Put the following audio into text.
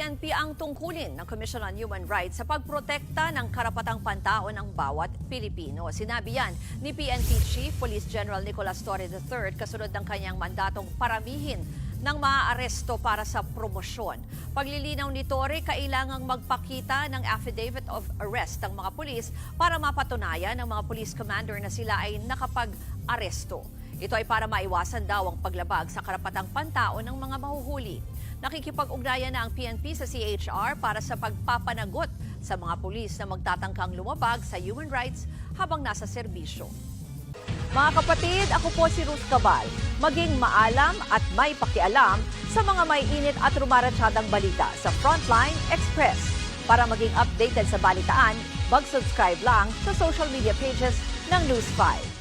PNP ang tungkulin ng Commission on Human Rights sa pagprotekta ng karapatang pantao ng bawat Pilipino. Sinabi yan ni PNP Chief Police General Nicolas Torre III kasunod ng kanyang mandatong paramihin ng maaaresto para sa promosyon. Paglilinaw ni Torre, kailangang magpakita ng affidavit of arrest ang mga pulis para mapatunayan ng mga police commander na sila ay nakapag-aresto. Ito ay para maiwasan daw ang paglabag sa karapatang pantao ng mga mahuhuli. Nakikipag-ugnayan na ang PNP sa CHR para sa pagpapanagot sa mga pulis na magtatangkang lumabag sa human rights habang nasa serbisyo. Mga kapatid, ako po si Ruth Cabal. Maging maalam at may pakialam sa mga may init at rumaratsadang balita sa Frontline Express. Para maging updated sa balitaan, mag-subscribe lang sa social media pages ng News 5.